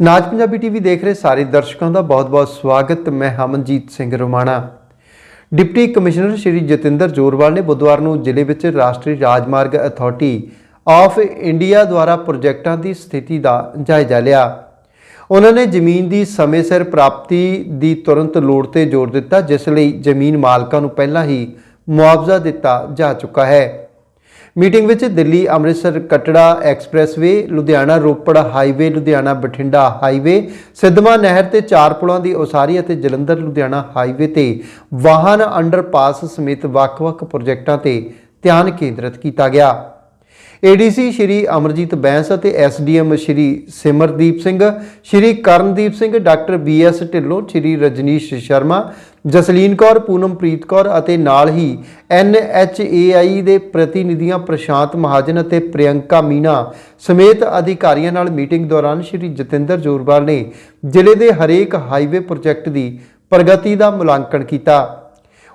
ਨਾਚ ਪੰਜਾਬੀ ਟੀਵੀ ਦੇਖ ਰਹੇ ਸਾਰੇ ਦਰਸ਼ਕਾਂ ਦਾ ਬਹੁਤ-ਬਹੁਤ ਸਵਾਗਤ। ਮੈਂ ਹਮਨਜੀਤ ਸਿੰਘ ਰੋਮਾਣਾ। ਡਿਪਟੀ ਕਮਿਸ਼ਨਰ ਸ਼੍ਰੀ ਜਤਿੰਦਰ ਜੋਰਵਾਲ ਨੇ ਬੁੱਧਵਾਰ ਨੂੰ ਜ਼ਿਲ੍ਹੇ ਵਿੱਚ ਰਾਸ਼ਟਰੀ ਰਾਜਮਾਰਗ ਅਥਾਰਟੀ ਆਫ ਇੰਡੀਆ ਦੁਆਰਾ ਪ੍ਰੋਜੈਕਟਾਂ ਦੀ ਸਥਿਤੀ ਦਾ ਜਾਇਜ਼ਾ ਲਿਆ। ਉਹਨਾਂ ਨੇ ਜ਼ਮੀਨ ਦੀ ਸਮੇਂ ਸਿਰ ਪ੍ਰਾਪਤੀ ਦੀ ਤੁਰੰਤ ਲੋੜ ਤੇ ਜ਼ੋਰ ਦਿੱਤਾ, ਜਿਸ ਲਈ ਜ਼ਮੀਨ ਮਾਲਕਾਂ ਨੂੰ ਪਹਿਲਾਂ ਹੀ ਮੁਆਵਜ਼ਾ ਦਿੱਤਾ ਜਾ ਚੁੱਕਾ ਹੈ। ਮੀਟਿੰਗ ਵਿੱਚ Delhi, Amritsar, Katra, expressway, Ludhiana, Ropar, highway, Ludhiana, Bathinda, highway, Sidhwan ਨਹਿਰ ਤੇ ਚਾਰ ਪੁਲਾਂ ਦੀ ਉਸਾਰੀ ਅਤੇ ਜਲੰਧਰ, ਲੁਧਿਆਣਾ ਹਾਈਵੇ ਤੇ ਵਾਹਨ ਅੰਡਰਪਾਸ ਸਮੇਤ ਵੱਖ-ਵੱਖ ਪ੍ਰੋਜੈਕਟਾਂ ਤੇ ਧਿਆਨ ਕੇਂਦਰਿਤ ਕੀਤਾ ਗਿਆ। ਏਡੀਸੀ ਸ਼੍ਰੀ ਅਮਰਜੀਤ ਬੈਂਸ ਅਤੇ SDM Shri Simardeep Singh, Shri Karandeep Singh, doctor BS Dhillon, Shri Rajneesh Sharma, Jasleen Kaur, Poonampreet Kaur ਅਤੇ ਨਾਲ ਹੀ ਐਨਐਚਏਆਈ ਦੇ ਪ੍ਰਤੀਨਿਧੀਆਂ ਪ੍ਰਸ਼ਾਂਤ ਮਹਾਜਨ ਅਤੇ ਪ੍ਰਿਯੰਕਾ ਮੀਨਾ ਸਮੇਤ ਅਧਿਕਾਰੀਆਂ ਨਾਲ ਮੀਟਿੰਗ ਦੌਰਾਨ ਸ਼੍ਰੀ ਜਤਿੰਦਰ ਜੋਰਵਾਲ ਨੇ ਜ਼ਿਲ੍ਹੇ ਦੇ ਹਰੇਕ ਹਾਈਵੇ ਪ੍ਰੋਜੈਕਟ ਦੀ ਪ੍ਰਗਤੀ ਦਾ ਮੁਲਾਂਕਣ ਕੀਤਾ।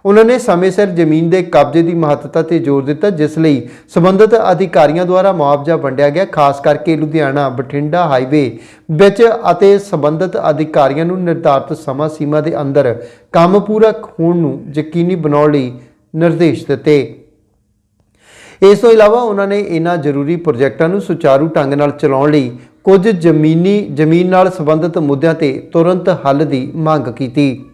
ਉਹਨਾਂ ਨੇ ਸਮੇਂ ਸਿਰ ਜ਼ਮੀਨ ਦੇ ਕਬਜ਼ੇ ਦੀ ਮਹੱਤਤਾ ਤੇ ਜ਼ੋਰ ਦਿੱਤਾ, ਜਿਸ ਲਈ ਸੰਬੰਧਿਤ ਅਧਿਕਾਰੀਆਂ ਦੁਆਰਾ ਮੁਆਵਜ਼ਾ ਵੰਡਿਆ ਗਿਆ। ਖਾਸ ਕਰਕੇ ਲੁਧਿਆਣਾ, ਬਠਿੰਡਾ ਹਾਈਵੇ ਵਿੱਚ ਅਤੇ ਸੰਬੰਧਿਤ ਅਧਿਕਾਰੀਆਂ ਨੂੰ ਨਿਰਧਾਰਤ ਸਮਾਂ ਸੀਮਾ ਦੇ ਅੰਦਰ ਕੰਮ ਪੂਰਾ ਹੋਣ ਨੂੰ ਯਕੀਨੀ ਬਣਾਉਣ ਲਈ ਨਿਰਦੇਸ਼ ਦਿੱਤੇ। ਇਸ ਤੋਂ ਇਲਾਵਾ ਉਹਨਾਂ ਨੇ ਇਹਨਾਂ ਜ਼ਰੂਰੀ ਪ੍ਰੋਜੈਕਟਾਂ ਨੂੰ ਸੁਚਾਰੂ ਢੰਗ ਨਾਲ ਚਲਾਉਣ ਲਈ ਕੁਝ ਜ਼ਮੀਨੀ, ਜ਼ਮੀਨ ਨਾਲ ਸੰਬੰਧਿਤ ਮੁੱਦਿਆਂ ਤੇ ਤੁਰੰਤ ਹੱਲ ਦੀ ਮੰਗ ਕੀਤੀ।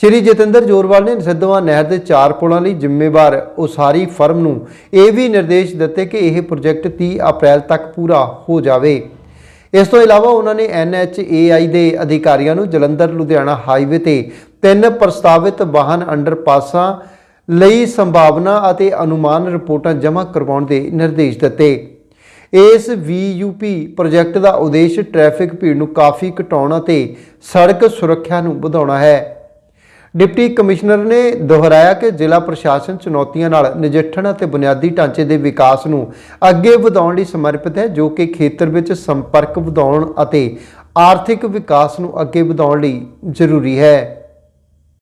ਸ਼੍ਰੀ ਜਤਿੰਦਰ ਜੋਰਵਾਲ ਨੇ ਸਿੱਧਵਾਂ ਨਹਿਰ ਦੇ ਚਾਰ ਪੁਲਾਂ ਲਈ ਜ਼ਿੰਮੇਵਾਰ ਉਸਾਰੀ ਫਰਮ ਨੂੰ ਇਹ ਵੀ ਨਿਰਦੇਸ਼ ਦਿੱਤੇ ਕਿ ਇਹ ਪ੍ਰੋਜੈਕਟ 30 ਅਪ੍ਰੈਲ ਤੱਕ ਪੂਰਾ ਹੋ ਜਾਵੇ। ਇਸ ਤੋਂ ਇਲਾਵਾ ਉਹਨਾਂ ਨੇ ਐਨਐਚਏਆਈ ਦੇ ਅਧਿਕਾਰੀਆਂ ਨੂੰ ਜਲੰਧਰ, ਲੁਧਿਆਣਾ ਹਾਈਵੇ ਤੇ ਤਿੰਨ ਪ੍ਰਸਤਾਵਿਤ ਵਾਹਨ ਅੰਡਰਪਾਸਾਂ ਲਈ ਸੰਭਾਵਨਾ ਅਤੇ ਅਨੁਮਾਨ ਰਿਪੋਰਟਾਂ ਜਮ੍ਹਾਂ ਕਰਵਾਉਣ ਦੇ ਨਿਰਦੇਸ਼ ਦਿੱਤੇ। ਇਸ ਵੀਯੂਪੀ ਪ੍ਰੋਜੈਕਟ ਦਾ ਉਦੇਸ਼ ਟ੍ਰੈਫਿਕ ਭੀੜ ਨੂੰ ਕਾਫੀ ਘਟਾਉਣਾ ਤੇ ਸੜਕ ਸੁਰੱਖਿਆ ਨੂੰ ਵਧਾਉਣਾ ਹੈ। ਡਿਪਟੀ ਕਮਿਸ਼ਨਰ ਨੇ ਦੁਹਰਾਇਆ ਕਿ ਜ਼ਿਲ੍ਹਾ ਪ੍ਰਸ਼ਾਸਨ ਚੁਣੌਤੀਆਂ ਨਾਲ ਨਜਿੱਠਣ ਅਤੇ ਬੁਨਿਆਦੀ ਢਾਂਚੇ ਦੇ ਵਿਕਾਸ ਨੂੰ ਅੱਗੇ ਵਧਾਉਣ ਲਈ ਸਮਰਪਿਤ ਹੈ, ਜੋ ਕਿ ਖੇਤਰ ਵਿੱਚ ਸੰਪਰਕ ਵਧਾਉਣ ਅਤੇ ਆਰਥਿਕ ਵਿਕਾਸ ਨੂੰ ਅੱਗੇ ਵਧਾਉਣ ਲਈ ਜ਼ਰੂਰੀ ਹੈ।